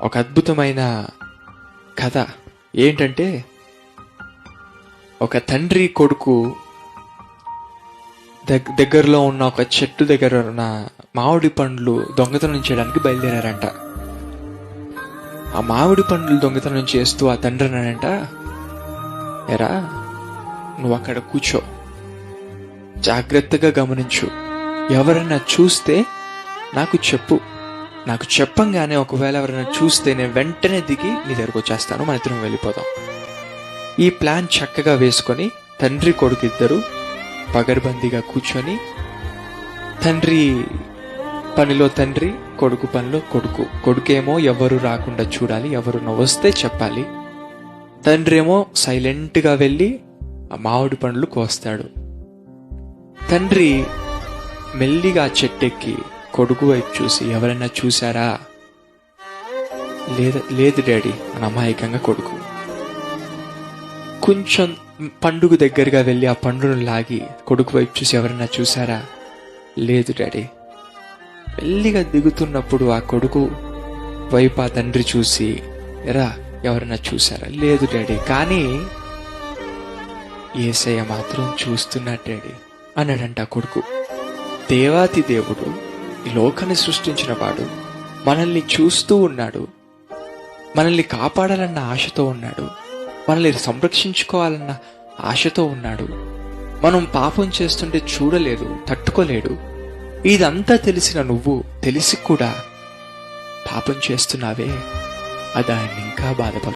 ఒక అద్భుతమైన కథ. ఏంటంటే ఒక తండ్రి కొడుకు దగ్- దగ్గరలో ఉన్న ఒక చెట్టు దగ్గర ఉన్న మామిడి పండ్లు దొంగతనం చేయడానికి బయలుదేరారంట. ఆ మామిడి పండ్లు దొంగతనం చేస్తూ ఆ తండ్రి అన్నాడంట ఎరా నువ్వు అక్కడ కూర్చో. జాగ్రత్తగా గమనించు. ఎవరైనా చూస్తే నాకు చెప్పు. నాకు చెప్పంగానే ఒకవేళ ఎవరైనా చూస్తే నేను వెంటనే దిగి నీ దగ్గరకు వచ్చేస్తాను. మన ఇద్దరం వెళ్ళిపోదాం. ఈ ప్లాన్ చక్కగా వేసుకొని తండ్రి కొడుకు ఇద్దరు పగర్బందీగా కూర్చొని తండ్రి పనిలో తండ్రి కొడుకు పనిలో కొడుకు. కొడుకేమో ఎవరు రాకుండా చూడాలి ఎవరు వస్తే చెప్పాలి. తండ్రి ఏమో సైలెంట్గా వెళ్ళి ఆ మామిడి పండ్లు కోస్తాడు. తండ్రి మెల్లిగా చెట్టెక్కి కొడుకు వైపు చూసి ఎవరైనా చూసారా లేదు లేదు డాడీ అని అమాయకంగా కొడుకు. కొంచెం పండుగ దగ్గరగా వెళ్ళి ఆ పండును లాగి కొడుకు వైపు చూసి ఎవరైనా చూసారా లేదు డాడీ. వెళ్ళిగా దిగుతున్నప్పుడు ఆ కొడుకు వైపు ఆ తండ్రి చూసి ఎరా ఎవరైనా చూసారా లేదు డాడీ కానీ ఏసయ్య మాత్రం చూస్తున్నాడు డాడీ అన్నాడంట ఆ కొడుకు. దేవాతి దేవుడు ఈ లోకాన్ని సృష్టించిన వాడు మనల్ని చూస్తూ ఉన్నాడు మనల్ని కాపాడాలన్న ఆశతో ఉన్నాడు మనల్ని సంరక్షించుకోవాలన్న ఆశతో ఉన్నాడు. మనం పాపం చేస్తుంటే చూడలేదు తట్టుకోలేడు. ఇదంతా తెలిసిన నువ్వు తెలిసి కూడా పాపం చేస్తున్నావే అది ఆయన ఇంకా బాధపడు.